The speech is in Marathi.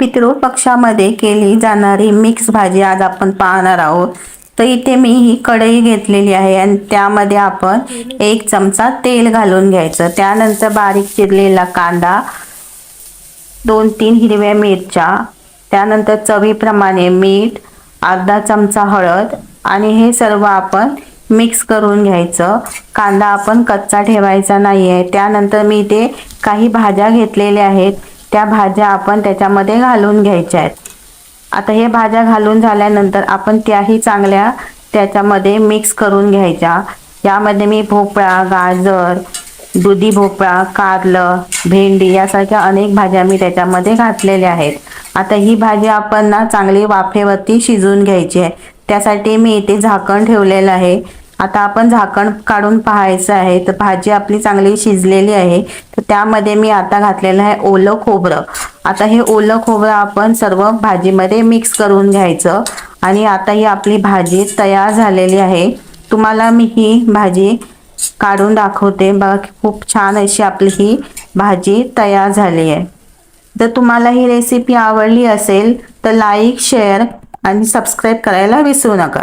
पितृपक्षामध्ये केली जाणारी मिक्स भाजी आज आपण पाहणार आहोत. तर इथे मी ही कढई घेतलेली आहे आणि त्यामध्ये आपण एक चमचा तेल घालून घ्यायचं. त्यानंतर बारीक चिरलेला कांदा दोन तीन हिरव्या मिरच्या त्यानंतर चवीप्रमाणे मीठ अर्धा चमचा हळद आणि हे सर्व आपण मिक्स करून घ्यायचं. कांदा आपण कच्चा ठेवायचा नाही आहे त्यानंतर मी इथे काही भाज्या घेतलेल्या आहेत. त्या भाज्या आपण त्याच्यामध्ये घालून घ्यायच्या आहेत. आता हे भाज्या घालून झाल्यानंतर आपण त्याही चांगल्या त्याच्यामध्ये मिक्स करून घ्यायच्या. यामध्ये मी भोपळा गाजर दुधी भोपळा कारलं भेंडी यासारख्या अनेक भाज्या मी त्याच्यामध्ये घातलेल्या आहेत. आता ही भाजी आपण ना चांगली वाफेवरती शिजवून घ्यायची आहे. त्यासाठी मी इथे झाकण ठेवलेलं आहे. आता आपण झाकण काढून पाहायचं आहे. तर भाजी आपली चांगली शिजलेली आहे. तर त्यामध्ये मी आता घातलेलं आहे ओलं खोबरं. आता हे ओलं खोबरं आपण सर्व भाजीमध्ये मिक्स करून घ्यायचं. आणि आता ही आपली भाजी तयार झालेली आहे. तुम्हाला मी ही भाजी काढून दाखवते. बघा खूप छान अशी आपली ही भाजी तयार झाली आहे. जर तुम्हाला ही रेसिपी आवडली असेल तर लाईक शेअर आणि सबस्क्राईब करायला विसरू नका.